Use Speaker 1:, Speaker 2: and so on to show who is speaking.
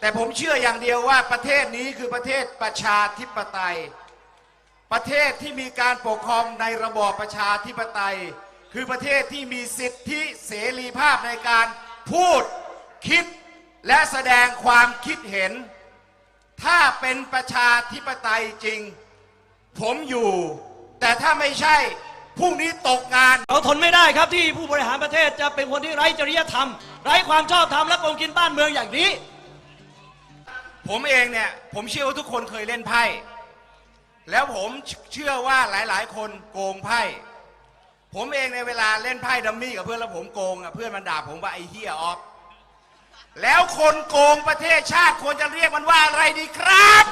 Speaker 1: แต่ผมเชื่ออย่างเดียวว่าประเทศนี้คือประเทศประชาธิปไตย ประเทศที่มีการปกครองในระบอบประชาธิปไตย คือประเทศที่มีสิทธิเสรีภาพในการพูดคิดและแสดงความคิดเห็น ถ้าเป็นประชาธิปไตยจริง ผมอยู่ แต่ถ้าไม่ใช่พรุ่งนี้ตกงาน
Speaker 2: เราทนไม่ได้ครับที่ผู้บริหารประเทศจะเป็นคนที่ไร้จริยธรรม ไร้ความชอบธรรมและโกงกินบ้านเมืองอย่างนี้
Speaker 1: ผมเองเนี่ยผมเชื่อว่าทุกคนเคยเล่นไพ่ แล้วผมเชื่อว่าหลาย ๆ คนโกงไพ่ ผมเองในเวลาเล่นไพ่ดัมมี่กับเพื่อนแล้วผมโกงอะเพื่อนมันด่าผมว่าไอ้เฮียออฟแล้วคนโกงประเทศชาติควรจะเรียกมันว่าอะไรดีครับ